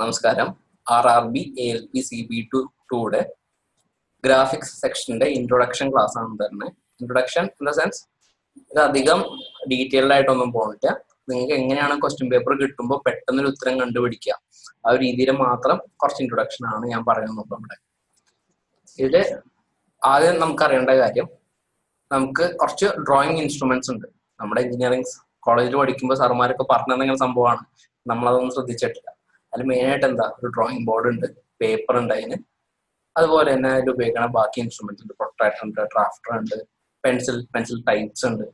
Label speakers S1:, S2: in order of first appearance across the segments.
S1: നമസ്കാരം. R R B L P C B two ടൂടെ graphics സെക്ഷന്റെ introduction class ആണ് തന്നെ ഇൻട്രൊഡക്ഷൻ ഇൻ ദ സെൻസ് ഇത് അധികം ഡീറ്റെയിൽഡ് ആയിട്ടൊന്നും പോകണില്ല നിങ്ങൾക്ക് എങ്ങനെയാണ് ക്വസ്റ്റ്യൻ പേപ്പർ കിട്ടുമ്പോൾ പെട്ടെന്ന് ഒരു ഉത്തരം കണ്ടുപിടിക്കുക. ആ ഒരു രീതിയിൽ മാത്രം കുറച്ച് ഇൻട്രൊഡക്ഷൻ ആണ് ഞാൻ പറയുന്നത് നമ്മുടെ ഇതിൽ ആദ്യം നമുക്ക് അറിയേണ്ട കാര്യം നമുക്ക് കുറച്ച് ഡ്രോയിങ് ഇൻസ്ട്രുമെന്റ്സ് ഉണ്ട്. നമ്മുടെ എഞ്ചിനീയറിംഗ് കോളേജിൽ പഠിക്കുമ്പോൾ സാറുമാരൊക്കെ പറഞ്ഞു തന്നിങ്ങനെ സംഭവമാണ്. നമ്മളതൊന്നും ശ്രദ്ധിച്ചിട്ടില്ല. അതിൽ മെയിൻ ആയിട്ട് എന്താ ഒരു ഡ്രോയിങ് ബോർഡ് ഉണ്ട് പേപ്പർ ഉണ്ട് അതിന്. അതുപോലെ തന്നെ അതിൽ ഉപയോഗിക്കണ ബാക്കി ഇൻസ്ട്രുമെന്റ്സ് ഉണ്ട്. പ്രൊട്രാക്ടർ ഉണ്ട് ഡ്രാഫ്റ്റർ ഉണ്ട് പെൻസിൽ പെൻസിൽ ടൈപ്സ് ഉണ്ട്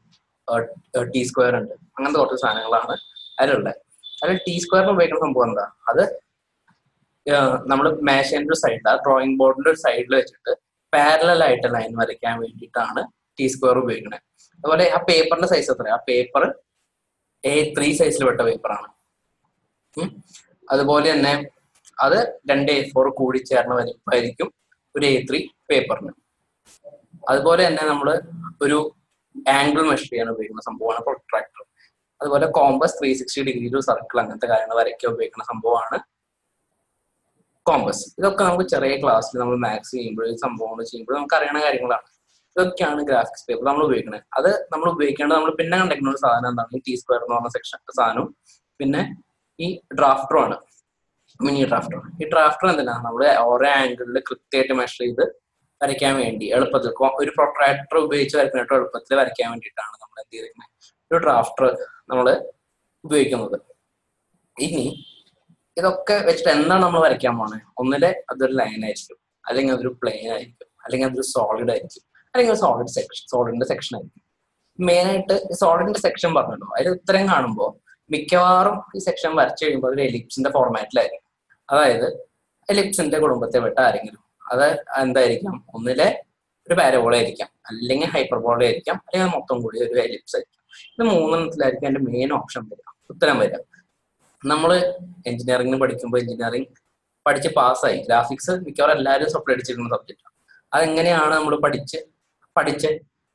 S1: ടി സ്ക്വയർ ഉണ്ട്. അങ്ങനത്തെ കുറച്ച് സാധനങ്ങളാണ് അതിലുള്ളത് അതിൽ ടി സ്ക്വയറിന് ഉപയോഗിക്കുന്ന സംഭവം എന്താ? അത് നമ്മൾ മേശേന്റെ ഒരു സൈഡ് ആ ഡ്രോയിങ് ബോർഡിന്റെ ഒരു സൈഡിൽ വെച്ചിട്ട് പാരലൽ ആയിട്ട് ലൈൻ വരയ്ക്കാൻ വേണ്ടിയിട്ടാണ് ടി സ്ക്വയർ ഉപയോഗിക്കുന്നത് അതുപോലെ ആ പേപ്പറിന്റെ സൈസ് എത്ര ആ പേപ്പർ എ ത്രീ സൈസിൽ പെട്ട പേപ്പറാണ് അതുപോലെ തന്നെ അത് രണ്ട് എ ഫോർ കൂടി ചേർന്ന വലിപ്പമായിരിക്കും ഒരു എ ത്രീ പേപ്പറിന് അതുപോലെ തന്നെ നമ്മൾ ഒരു ആംഗിൾ മെഷർ ചെയ്യാൻ ഉപയോഗിക്കുന്ന സംഭവമാണ് പ്രൊട്രാക്ടർ അതുപോലെ കോമ്പസ് ത്രീ സിക്സ്റ്റി ഡിഗ്രി ഒരു സർക്കിൾ അങ്ങനത്തെ കാര്യങ്ങൾ വരയ്ക്കാൻ ഉപയോഗിക്കുന്ന സംഭവമാണ് കോമ്പസ് ഇതൊക്കെ നമുക്ക് ചെറിയ ക്ലാസ്സിൽ നമ്മൾ മാത്സ് ചെയ്യുമ്പോൾ സംഭവങ്ങൾ ചെയ്യുമ്പോൾ നമുക്ക് അറിയണ കാര്യങ്ങളാണ്. ഇതൊക്കെയാണ് ഗ്രാഫിക്സ് പേപ്പർ നമ്മൾ ഉപയോഗിക്കുന്നത് അത് നമ്മൾ ഉപയോഗിക്കേണ്ടത് നമ്മൾ പിന്നെ കണ്ടെക്കുന്ന ഒരു സാധനം എന്താണ്? ടി സ്ക്വയർ എന്ന് പറഞ്ഞ സെക്ഷൻ സാധനവും. പിന്നെ ഈ ഡ്രാഫ്റ്ററും ആണ്. മിനി ഡ്രാഫ്റ്റർ ഈ ഡ്രാഫ്റ്റർ എന്തിനാ? നമ്മൾ ഓരോ ആംഗിളിൽ കൃത്യമായിട്ട് മെഷർ ചെയ്ത് വരയ്ക്കാൻ വേണ്ടി എളുപ്പത്തിൽ ഒരു പ്രൊട്രാക്ടർ ഉപയോഗിച്ച് വരയ്ക്കുന്നതായിട്ട് എളുപ്പത്തിൽ വരയ്ക്കാൻ വേണ്ടിയിട്ടാണ് നമ്മൾ എന്ത് ചെയ്തിരിക്കുന്നത് ഒരു ഡ്രാഫ്റ്റർ നമ്മൾ ഉപയോഗിക്കുന്നത്. ഇനി ഇതൊക്കെ വെച്ചിട്ട് എന്താണ് നമ്മൾ വരയ്ക്കാൻ പോണേ? ഒന്നിലെ അതൊരു ലൈൻ ആയിരിക്കും. അല്ലെങ്കിൽ അതൊരു പ്ലെയിൻ ആയിരിക്കും. അല്ലെങ്കിൽ അതൊരു സോളിഡ് ആയിരിക്കും. അല്ലെങ്കിൽ സോളിഡ് സെക്ഷൻ സോളിഡിന്റെ സെക്ഷൻ ആയിരിക്കും. മെയിൻ ആയിട്ട് സോളിഡിന്റെ സെക്ഷൻ പറഞ്ഞല്ലോ. അതിൽ ഉത്തരം കാണുമ്പോൾ മിക്കവാറും ഈ സെക്ഷൻ വരച്ചു കഴിയുമ്പോൾ ഒരു എലിപ്സിന്റെ ഫോർമാറ്റിലായിരിക്കും അതായത് എലിപ്സിന്റെ കുടുംബത്തെ വിട്ട ആരെങ്കിലും അത് എന്തായിരിക്കാം? ഒന്നിലെ ഒരു പാരബോള ആയിരിക്കാം അല്ലെങ്കിൽ ഹൈപ്പർബോള ആയിരിക്കാം അല്ലെങ്കിൽ മൊത്തം കൂടി ഒരു എലിപ്സ് ആയിരിക്കും. ഇത് മൂന്നെണ്ണത്തിലായിരിക്കും അതിന്റെ മെയിൻ ഓപ്ഷൻ വരിക. ഉത്തരം വരിക. നമ്മൾ എഞ്ചിനീയറിംഗിന് പഠിക്കുമ്പോൾ എഞ്ചിനീയറിംഗ് പഠിച്ച് പാസ്സായി ഗ്രാഫിക്സ് മിക്കവാറും എല്ലാവരും സപ്ലൈ അടിച്ചിരിക്കുന്ന സബ്ജക്റ്റാണ് അതെങ്ങനെയാണ് നമ്മൾ പഠിച്ച് പഠിച്ച്?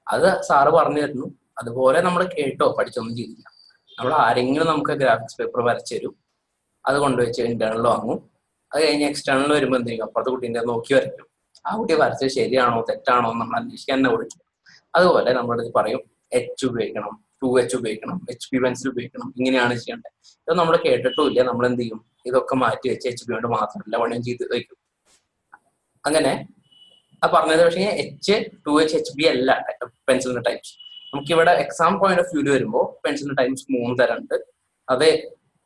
S1: അത് സാറ് പറഞ്ഞു തരുന്നു. അതുപോലെ നമ്മൾ കേട്ടോ പഠിച്ചൊന്നും ചെയ്തില്ല. നമ്മൾ ആരെങ്കിലും നമുക്ക് ഗ്രാഫിക്സ് പേപ്പർ വരച്ചു തരും. അത് കൊണ്ടുവച്ച് ഇന്റേണൽ വാങ്ങും. അത് കഴിഞ്ഞ് എക്സ്റ്റേണൽ വരുമ്പോൾ എന്ത് ചെയ്യും? അപ്പുറത്തെ കുട്ടീന്റെ നോക്കി വരയ്ക്കും. ആ കുട്ടി വരച്ചത് ശരിയാണോ? തെറ്റാണോ? നമ്മൾ അന്വേഷിക്കാൻ തന്നെ വിളിക്കും. അതുപോലെ നമ്മുടെ അടുത്ത് പറയും എച്ച് ഉപയോഗിക്കണം. ടു എച്ച് ഉപയോഗിക്കണം. എച്ച് പി പെൻസിൽ ഉപയോഗിക്കണം. ഇങ്ങനെയാണ് ചെയ്യേണ്ടത്. ഇത് നമ്മൾ കേട്ടിട്ടുമില്ല. നമ്മൾ എന്ത് ചെയ്യും? ഇതൊക്കെ മാറ്റി വെച്ച് എച്ച് പി കൊണ്ട് മാത്രമല്ല പണിയും ചെയ്ത് വയ്ക്കും അങ്ങനെ ആ പറഞ്ഞത് പക്ഷേ H two H H B അല്ല. പെൻസിലിന്റെ ടൈപ്സ് നമുക്കിവിടെ എക്സാം പോയിന്റ് ഓഫ് വ്യൂൽ വരുമ്പോൾ പെൻസിലിന്റെ ടൈംസ് മൂന്ന് തരം ഉണ്ട് അത്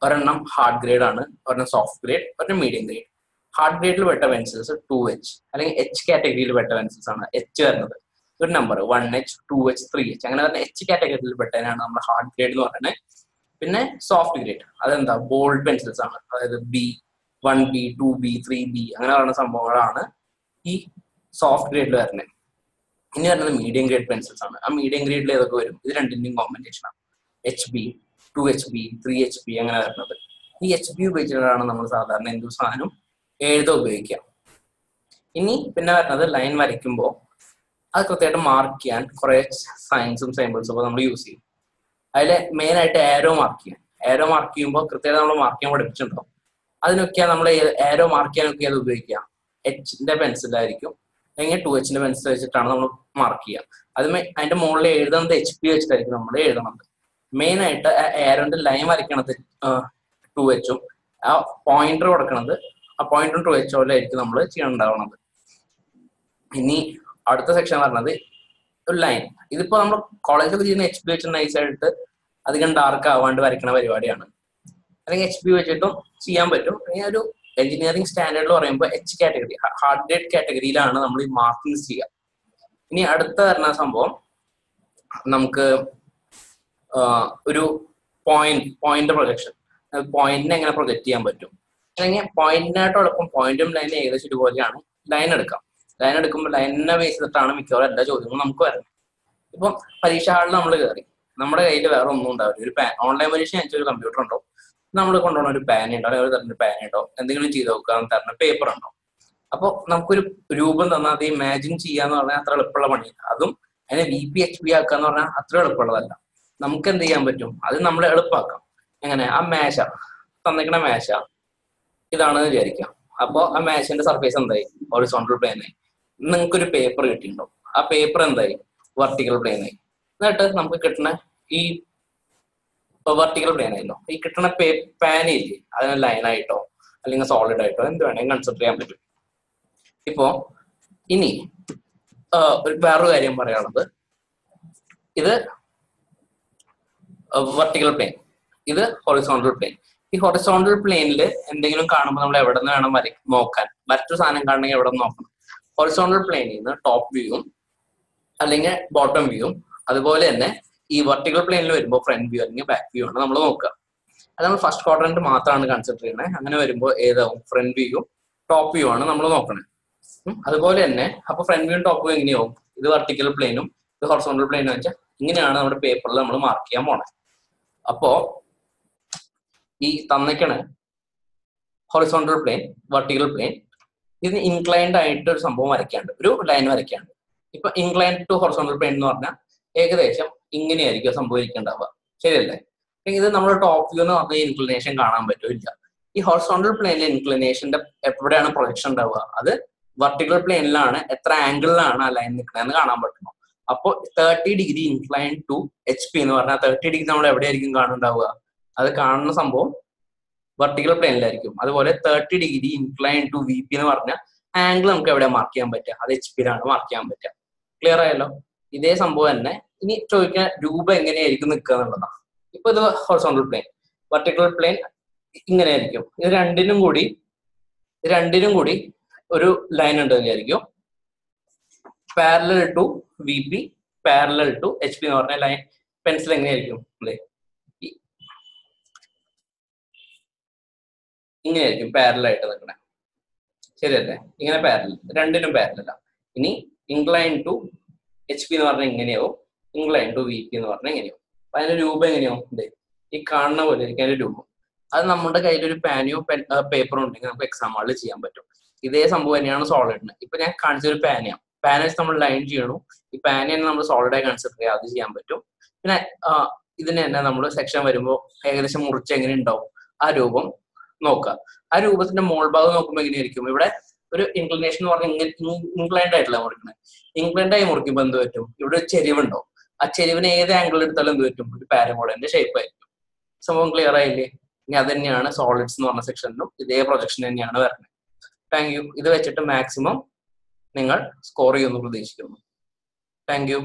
S1: ഒരെണ്ണം ഹാർഡ് ഗ്രേഡ് ആണ് ഒരെണ്ണം സോഫ്റ്റ് ഗ്രേഡ് ഒരെണ്ണം മീഡിയം ഗ്രേഡ് ഹാർഡ് ഗ്രേഡിൽ പെട്ട പെൻസിൽസ് ടു എച്ച് അല്ലെങ്കിൽ എച്ച് കാറ്റഗറിയിൽ പെട്ട പെൻസിൽസ് ആണ് എച്ച് വരുന്നത്. ഒരു number one H two H three H അങ്ങനെ പറഞ്ഞ എച്ച് കാറ്റഗറിയിൽ പെട്ടതിനാണ് നമ്മൾ ഹാർഡ് ഗ്രേഡ് എന്ന് പറയുന്നത് പിന്നെ സോഫ്റ്റ് ഗ്രേഡ് അതെന്താ? ബോൾഡ് പെൻസിൽസ് ആണ്. അതായത് B one B two B three B അങ്ങനെ പറയുന്ന സംഭവങ്ങളാണ് ഈ സോഫ്റ്റ് ഗ്രേഡിൽ വരുന്നത് ഇനി വരുന്നത് മീഡിയം ഗ്രേഡ് പെൻസിൽസ് ആണ്. ആ മീഡിയം ഗ്രേഡിൽ ഏതൊക്കെ വരും? ഇത് രണ്ടിന്റെയും കോമ്പിനേഷൻ ആണ്. H B two H B three H B അങ്ങനെ വരുന്നത്. ഈ എച്ച് ബി ഉപയോഗിച്ചിട്ടാണ് നമ്മൾ സാധാരണ എന്ത് സാധനം എഴുതോ ഉപയോഗിക്കാം ഇനി പിന്നെ വരുന്നത് ലൈൻ വരയ്ക്കുമ്പോൾ അത് കൃത്യമായിട്ട് മാർക്ക് ചെയ്യാൻ കുറെ സയൻസും സൈമ്പിൾസും ഒക്കെ നമ്മൾ യൂസ് ചെയ്യും. അതിൽ മെയിൻ ആയിട്ട് ആരോ മാർക്ക് ചെയ്യാൻ ആരോ മാർക്ക് ചെയ്യുമ്പോൾ കൃത്യമായിട്ട് നമ്മൾ മാർക്ക് ചെയ്യാൻ പഠിപ്പിച്ചിട്ടുണ്ടാവും. അതിനൊക്കെയാണ് നമ്മൾ ആരോ മാർക്ക് ചെയ്യാനൊക്കെ അത് ഉപയോഗിക്കുക. എച്ചിന്റെ പെൻസിലായിരിക്കും അല്ലെങ്കിൽ ടു എച്ചിന്റെ പെൻസിൽ വെച്ചിട്ടാണ് നമ്മൾ മാർക്ക് ചെയ്യുക. അത് അതിന്റെ മുകളിൽ എഴുതുന്നത് എച്ച് പി വെച്ചിട്ടായിരിക്കും നമ്മൾ എഴുതണത്. മെയിൻ ആയിട്ട് എയറിന്റെ ലൈൻ വരയ്ക്കണത് ടു എച്ചും ആ പോയിന്റർ കൊടുക്കണത് ആ പോയിന്റും ടു എച്ചോലായിരിക്കും നമ്മൾ ചെയ്യണ്ടാവണത്. ഇനി അടുത്ത സെക്ഷൻ പറഞ്ഞത് ഒരു ലൈൻ ഇതിപ്പോ നമ്മൾ കോളേജിലൊക്കെ ചെയ്യുന്ന എച്ച് പി വെച്ച് നൈസ് ആയിട്ട് അധികം ഡാർക്ക് ആവാണ്ട് വരയ്ക്കണ പരിപാടിയാണ്. അല്ലെങ്കിൽ എച്ച് പി വെച്ചിട്ടും ചെയ്യാൻ പറ്റും. അല്ലെങ്കിൽ ഒരു എഞ്ചിനീയറിംഗ് സ്റ്റാൻഡേർഡിൽ പറയുമ്പോൾ എച്ച് കാറ്റഗറി ഹാർഡ് ഗ്രേഡ് കാറ്റഗറിയിലാണ് നമ്മൾ ഈ മാർക്കിങ്സ് ചെയ്യുക. ഇനി അടുത്ത വരുന്ന സംഭവം നമുക്ക് ഒരു പോയിന്റ് പോയിന്റ് പ്രൊജക്ഷൻ പോയിന്റിനെ എങ്ങനെ പ്രൊജക്ട് ചെയ്യാൻ പറ്റും? അല്ലെങ്കിൽ പോയിന്റിനായിട്ട് എളുപ്പം പോയിന്റും ലൈനും ഏകദേശം ഇതുപോലെയാണ്. ലൈൻ എടുക്കാം. ലൈൻ എടുക്കുമ്പോൾ ലൈനിനെ ബേസ് ചെയ്തിട്ടാണ് മിക്കവാറും എല്ലാ ചോദ്യങ്ങളും നമുക്ക് വരുന്നത്. ഇപ്പം പരീക്ഷ ഹാളിൽ നമ്മൾ കയറി. നമ്മുടെ കയ്യിൽ വേറെ ഒന്നും ഉണ്ടാവില്ല. ഒരു ഓൺലൈൻ പരീക്ഷ അയച്ചൊരു കമ്പ്യൂട്ടർ ഉണ്ടോ? നമ്മൾ കൊണ്ടുപോകുന്ന ഒരു പാൻ ഉണ്ടോ? അല്ലെങ്കിൽ ഒരു തരുന്ന പാൻ ഉണ്ടോ? എന്തെങ്കിലും ചെയ്ത് നോക്കുക തരണ പേപ്പർ ഉണ്ടോ? അപ്പോൾ നമുക്കൊരു രൂപം തന്നാൽ അത് ഇമാജിൻ ചെയ്യാന്ന് പറഞ്ഞാൽ അത്ര എളുപ്പമുള്ള പണിയില്ല അതും അതിനെ വി പി എച്ച് പി ആക്കുക എന്ന് പറഞ്ഞാൽ അത്ര എളുപ്പമുള്ളതല്ല. നമുക്ക് എന്ത് ചെയ്യാൻ പറ്റും? അത് നമ്മൾ എളുപ്പമാക്കാം എങ്ങനെ? ആ മേശ. തന്നിക്കണ മേശ. ഇതാണെന്ന് വിചാരിക്കാം. അപ്പോൾ ആ മേശന്റെ സർഫേസ് എന്തായി? ഹോറിസോണ്ടൽ പ്ലെയിനായി നിങ്ങൾക്ക് ഒരു പേപ്പർ കിട്ടിയിട്ടുണ്ടോ ആ പേപ്പർ എന്തായി? വെർട്ടിക്കൽ പ്ലെയിനായി എന്നിട്ട് നമുക്ക് കിട്ടുന്ന ഈ വെർട്ടിക്കൽ പ്ലെയിൻ ആയല്ലോ. ഈ കിട്ടുന്ന പേ അതിന് അതിനെ ലൈനായിട്ടോ അല്ലെങ്കിൽ സോളിഡ് ആയിട്ടോ എന്ത് വേണമെങ്കിലും കൺസിഡർ ചെയ്യാൻ പറ്റും. ഇപ്പോ ഇനി വേറൊരു കാര്യം പറയാനുള്ളത്. ഇത് വെർട്ടിക്കൽ പ്ലെയിൻ ഇത് ഹൊറിസോണ്ടൽ പ്ലെയിൻ ഈ ഹൊറിസോണ്ടൽ പ്ലെയിനിൽ എന്തെങ്കിലും കാണുമ്പോൾ നമ്മൾ എവിടെ നിന്ന് വേണം വര നോക്കാൻ. മറ്റൊരു സാധനം കാണണമെങ്കിൽ എവിടെ നോക്കണം. ഹൊറിസോണ്ടൽ പ്ലെയിനിൽ നിന്ന് ടോപ്പ് വ്യൂവും അല്ലെങ്കിൽ ബോട്ടം വ്യൂവും അതുപോലെ തന്നെ ഈ വെർട്ടിക്കൽ പ്ലെയിനിൽ വരുമ്പോൾ ഫ്രണ്ട് വ്യൂ അല്ലെങ്കിൽ ബാക്ക് വ്യൂ ആണ് നമ്മൾ നോക്കുക. അത് നമ്മൾ ഫസ്റ്റ് ക്വാഡ്രന്റ് മാത്രമാണ് കൺസിഡർ ചെയ്യുന്നത്. അങ്ങനെ വരുമ്പോൾ ഏതാവും? ഫ്രണ്ട് വ്യൂയും ടോപ്പ് വ്യൂ ആണ് നമ്മൾ നോക്കണേ. അതുപോലെ തന്നെ അപ്പൊ ഫ്രണ്ട് വ്യൂ ടോപ്പ് വ്യൂ എങ്ങനെയാവും? ഇത് വെർട്ടിക്കൽ പ്ലെയിനും ഇത് ഹൊറസോണ്ടൽ പ്ലെയിനും വെച്ചാൽ ഇങ്ങനെയാണ് നമ്മുടെ പേപ്പറിൽ നമ്മൾ മാർക്ക് ചെയ്യാൻ പോണത് അപ്പോ ഈ തന്നിക്കണ ഹൊറിസോണ്ടൽ പ്ലെയിൻ വെർട്ടിക്കൽ പ്ലെയിൻ ഇതിന് ഇൻക്ലൈൻഡ് ആയിട്ട് ഒരു സംഭവം വരയ്ക്കാണ്ട് ഒരു ലൈൻ വരയ്ക്കാണ്ട് ഇപ്പൊ ഇൻക്ലൈൻഡ് ടു ഹൊറിസോണ്ടൽ പ്ലെയിൻ എന്ന് പറഞ്ഞാൽ ഏകദേശം ഇങ്ങനെയായിരിക്കും സംഭവിക്കേണ്ടാവുക. ശരിയല്ലേ? ഇത് നമ്മൾ ടോപ്പ് വ്യൂ എന്ന് പറഞ്ഞ ഇൻക്ലിനേഷൻ കാണാൻ പറ്റില്ല. ഈ ഹോർസോണ്ടൽ പ്ലെയിനിലെ ഇൻക്ലിനേഷന്റെ എവിടെയാണ് പ്രൊജക്ഷൻ ഉണ്ടാവുക? അത് വെർട്ടിക്കൽ പ്ലെയിനിലാണ് എത്ര ആംഗിളിലാണ് ആ ലൈൻ നിൽക്കുന്നതെന്ന് കാണാൻ പറ്റുന്നു. അപ്പോൾ thirty degree incline to H P എന്ന് പറഞ്ഞാൽ തേർട്ടി ഡിഗ്രി നമ്മൾ എവിടെയായിരിക്കും കാണുന്നുണ്ടാവുക? അത് കാണുന്ന സംഭവം വെർട്ടിക്കൽ പ്ലെയിനിലായിരിക്കും അതുപോലെ thirty degree incline to V P എന്ന് പറഞ്ഞാൽ ആംഗിൾ നമുക്ക് എവിടെ മാർക്ക് ചെയ്യാൻ പറ്റുക? അത് എച്ച് പിയിലാണ് മാർക്ക് ചെയ്യാൻ പറ്റുക. ക്ലിയർ ആയല്ലോ? ഇതേ സംഭവം തന്നെ. ഇനി ചോദിക്കാൻ രൂപം എങ്ങനെയായിരിക്കും നിൽക്കുക എന്നുള്ളതാണ് ഇപ്പൊ ഇത് ഹൊറിസോണ്ടൽ പ്ലെയിൻ വെർട്ടിക്കൽ പ്ലെയിൻ ഇങ്ങനെയായിരിക്കും. ഇത് രണ്ടിനും കൂടി രണ്ടിനും കൂടി ഒരു ലൈൻ ഉണ്ട് വിചാരിക്കും. Parallel to V P parallel to H P എന്ന് പറഞ്ഞ ലൈൻ പെൻസിൽ എങ്ങനെയായിരിക്കും? അല്ലേ? ഇങ്ങനെയായിരിക്കും പാരലൽ ആയിട്ട് നിൽക്കണേ. ശരിയല്ലേ? ഇങ്ങനെ പാരലൽ രണ്ടിനും പാരലല്ല ഇനി ഇൻക്ലൈൻ ടു എച്ച് പി എന്ന് പറഞ്ഞാൽ ഇങ്ങനെയാവും ഇംഗ്ലണ്ട് ടു വി പി എന്ന് പറഞ്ഞാൽ ഇങ്ങനെയാവും അപ്പൊ അതിന്റെ രൂപം എങ്ങനെയാവും? ഈ കാണുന്ന പോലെ ഇരിക്കും അതിന്റെ രൂപം. അത് നമ്മുടെ കയ്യിൽ ഒരു പാനിയോ പേപ്പറോ ഉണ്ടെങ്കിൽ നമുക്ക് എക്സാം ഹാളിൽ ചെയ്യാൻ പറ്റും. ഇതേ സംഭവം തന്നെയാണ് സോളിഡിന് ഇപ്പൊ ഞാൻ കാണിച്ച ഒരു പാനയാണ് പാന വെച്ച് നമ്മൾ ലൈൻ ചെയ്യണു. ഈ പാന തന്നെ നമ്മൾ സോളിഡ് ആയി കൺസിഡർ ചെയ്യാം. അത് ചെയ്യാൻ പറ്റും. പിന്നെ ഇതിന് തന്നെ നമ്മൾ സെക്ഷൻ വരുമ്പോൾ ഏകദേശം മുറിച്ച് എങ്ങനെ ഉണ്ടാവും? ആ രൂപം നോക്കുക ആ രൂപത്തിന്റെ മോൾ ഭാഗം നോക്കുമ്പോൾ എങ്ങനെയായിരിക്കും? ഇവിടെ ഒരു ഇൻക്ലിനേഷൻ എന്ന് പറഞ്ഞാൽ ഇൻക്ലൈൻഡ് മുറിക്കുന്നത് ആയി മുറിക്കുമ്പോൾ എന്ത് പറ്റും? ഇവിടെ ഒരു ചെരിവുണ്ടോ? ആ ചെരിവിന് ഏത് ആംഗിൾ എടുത്താലും എന്ത് പറ്റും? ഒരു പാരമോളന്റെ ഷേപ്പ് ആയിരിക്കും. സംഭവം ക്ലിയർ ആയില്ലേ? ഇനി അത് തന്നെയാണ് സോളിഡ്സ് എന്ന് പറഞ്ഞ സെക്ഷനിലും ഇതേ പ്രൊജക്ഷൻ തന്നെയാണ് വരുന്നത് താങ്ക് യു ഇത് വെച്ചിട്ട് മാക്സിമം നിങ്ങൾ സ്കോർ ചെയ്യുമെന്ന് പ്രതീക്ഷിക്കുന്നു. Thank you